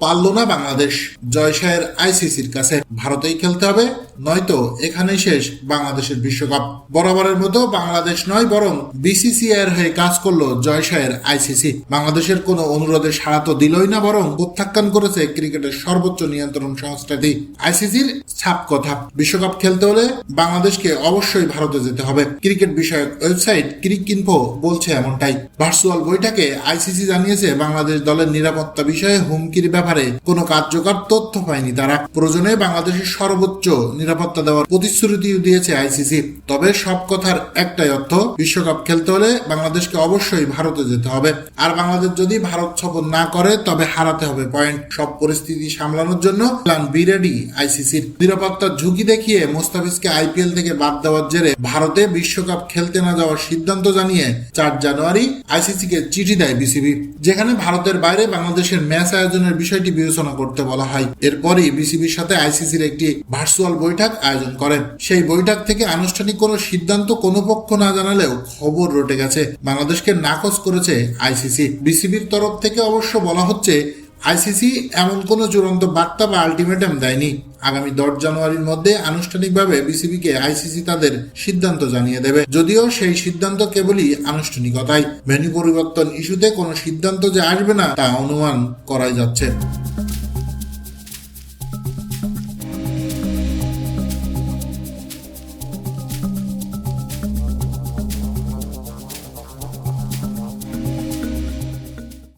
পারল না বাংলাদেশ। জয়শাহের আইসিসির কাছে ভারতেই খেলতে হবে। নয়তো এখানেই শেষ বাংলাদেশের বিশ্বকাপ। বরাবরের মতো বাংলাদেশ নয়, বরং বিসিসিআই এর হয়ে কাজ করল জয়শাহের আইসিসি। বাংলাদেশের কোনো অনুরোধে সাড়া তো দিলই না, বরং প্রত্যাখ্যান করেছে ক্রিকেটের সর্বোচ্চ নিয়ন্ত্রণ সংস্থাটি, আইসিসির ছাপ কথা বিশ্বকাপ খেলতে হলে বাংলাদেশকে অবশ্যই ভারতে যেতে হবে। ক্রিকেট বিষয়ক ওয়েবসাইট ক্রিক ইনফো বলছে এমনটাই। ভার্চুয়াল বৈঠকে আইসিসি জানিয়েছে বাংলাদেশ দলের নিরাপত্তা বিষয়ে হুমকির ব্যাপারে কোনো কার্যকর তথ্য পায়নি তারা। প্রয়োজনে বাংলাদেশের সর্বোচ্চ নিরাপত্তা দেওয়ার প্রতিশ্রুতিও দিয়েছে আইসিসি। তবে সব কথার একটাই অর্থ, বিশ্বকাপ খেলতে হলে বাংলাদেশকে অবশ্যই ভারতে যেতে হবে। আর বাংলাদেশ যদি ভারত সফর না করে, তবে হারাতে হবে পয়েন্ট। সব পরিস্থিতি সামলানোর জন্য প্ল্যান বি রেডি আইসিসির। নিরাপত্তার ঝুঁকি দেখিয়ে মোস্তাফিজকে আইপিএল থেকে বাদ দেওয়ার জেরে ভারতে বিশ্বকাপ খেলতে না যাওয়ার সিদ্ধান্ত জানিয়ে চার জানুয়ারি আইসিসিকে চিঠি দেয় বিসিবি, যেখানে ভারতের বাইরে বাংলাদেশের ম্যাচ আয়োজনের বিষয়টি বিবেচনা করতে বলা হয়। এরপরই বিসিবির সাথে আইসিসির একটি ভার্চুয়াল বৈঠক আয়োজন করেন। সেই বৈঠক থেকে আনুষ্ঠানিক কোনো সিদ্ধান্ত কোনো পক্ষ না জানালেও খবর রটে গেছে। বাংলাদেশকে নাকচ করেছে আইসিসি। বিসিবির তরফ থেকে অবশ্য বলা হচ্ছে, আইসিসি এমন কোনো চূড়ান্ত বার্তা বা আলটিমেটাম দেয়নি। আগামী দশ জানুয়ারির মধ্যে আনুষ্ঠানিকভাবে বিসিবিকে আইসিসি তাদের সিদ্ধান্ত জানিয়ে দেবে। যদিও সেই সিদ্ধান্ত কেবলই আনুষ্ঠানিকতাই। ভেন্যু পরিবর্তন ইস্যুতে কোনো সিদ্ধান্ত যে আসবে না তা অনুমান করাই যাচ্ছে।